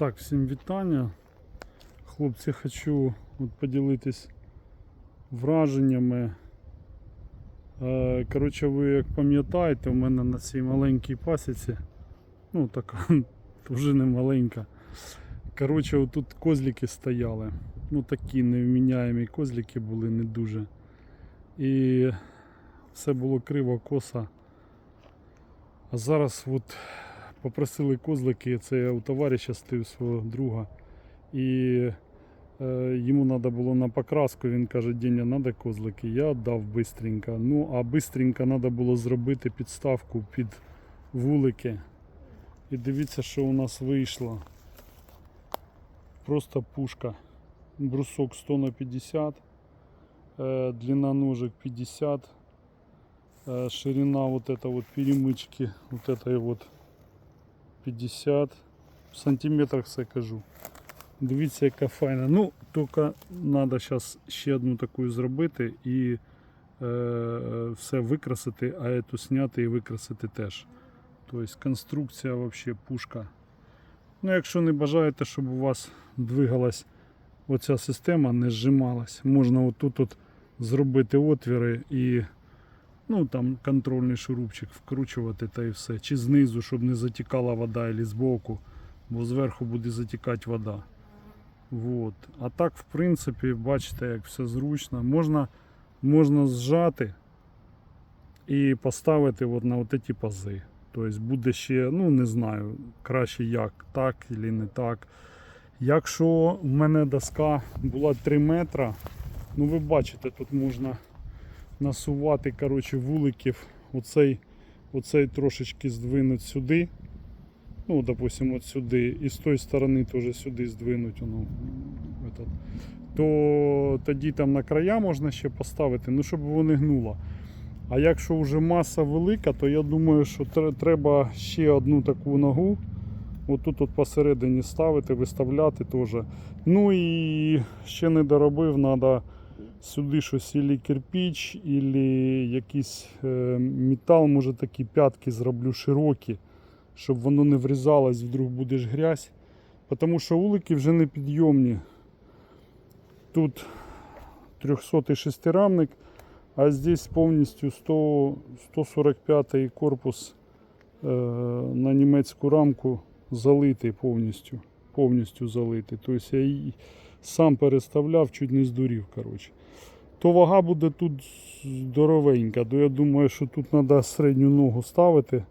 Так, всім вітання. Хлопці, хочу от поділитись враженнями. Е, Коротше, ви як пам'ятаєте, у мене на цій маленькій пасіці, ну така вже не маленька. Коротше, отут козлики стояли. Ну такі невміняємі козлики були не дуже. І все було криво, косо. А зараз от попросили козлики, це я у товариша стив свого друга. І е, йому треба було на покраску. Він каже, Деня, треба козлики. Я дав бистренько. Ну, а бистренько треба було зробити підставку під вулики. І дивіться, що у нас вийшло. Просто пушка. Брусок 100 на 50, э, длина ножек 50, э, ширина вот эта вот перемычки вот этой вот 50 в сантиметрах це кажу. Дивіться, яка файна. Ну, тільки треба зараз ще одну таку зробити і е, все викрасити, а ету зняти і викрасити теж. Тобто конструкція взагалі пушка. Ну, якщо не бажаєте, щоб у вас двигалась оця система, не зжималась, можна отут от зробити отвіри і ну, там контрольний шурупчик вкручувати та і все. Чи знизу, щоб не затікала вода, або збоку, бо зверху буде затікати вода. Вот. А так, в принципі, бачите, як все зручно. Можна, можна зжати і поставити от на от ці пази. Тобто буде ще, ну не знаю, краще як, так чи не так. Якщо в мене доска була 3 метра, ну ви бачите, тут можна насувати коротше, вуликів, оцей, оцей трошечки здвинуть сюди. Ну, допустим, от сюди, і з тої сторони теж сюди здвинуть. Воно, этот, то тоді там на края можна ще поставити, ну щоб воно гнуло. А якщо вже маса велика, то я думаю, що треба ще одну таку ногу. Отут от посередині ставити, виставляти теж. Ну і ще не доробив, треба сюди щось ілі кирпич, ілі якийсь е, метал, може такі п'ятки зроблю широкі, щоб воно не врізалось, вдруг будеш грязь. Тому що улики вже не підйомні. Тут 300 шестирамник, а здесь повністю 100, 145 корпус е, на німецьку рамку залитий повністю. Повністю залитий. Тобто я сам переставляв, чуть не здурів. Коротше. То вага буде тут здоровенька, то я думаю, що тут треба середню ногу ставити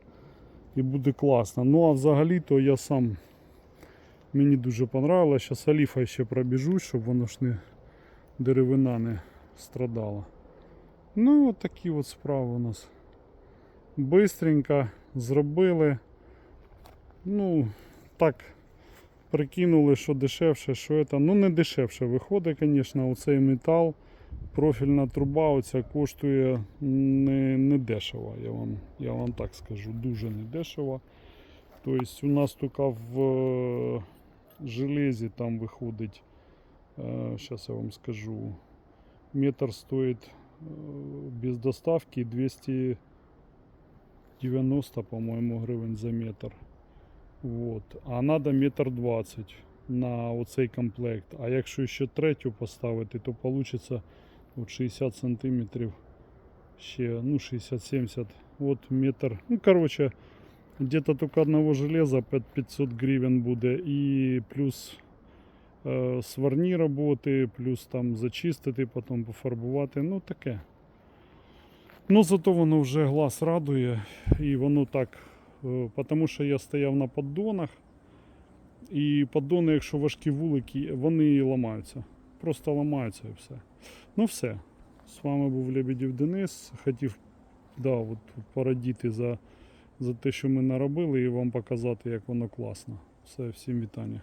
і буде класно. Ну а взагалі то я сам мені дуже понравилось. Зараз аліфа ще пробіжу, щоб воно ж не деревина не страдала. Ну, от такі от справи у нас. Бистренько зробили. Ну, так, прикинули, що дешевше, що це. Ну, не дешевше виходить, звісно, оцей метал. Профільна труба оця коштує не, не дешево, я вам, я вам так скажу, дуже не дешево. Тобто у нас тільки в е, железі там виходить, зараз я вам скажу, метр стоїть е, без доставки 290, по-моєму, гривень за метр. Вот. А треба метр двадцять на оцей комплект. А якщо ще третю поставити, то вийде от 60 сантиметрів ще, ну 60-70, от метр. Ну, короче, где-то только одного железа 500 гривен буде і плюс е, сварні роботи, плюс там зачистити, потім пофарбувати, ну таке. Ну зато воно вже глаз радує і воно так, тому що я стояв на поддонах. І поддони, якщо важкі вулики, вони ламаються. Просто ламаються і все. Ну все. З вами був Лебедів Денис. Хотів да, от, порадіти за, за те, що ми наробили, і вам показати, як воно класно. Все, всім вітання.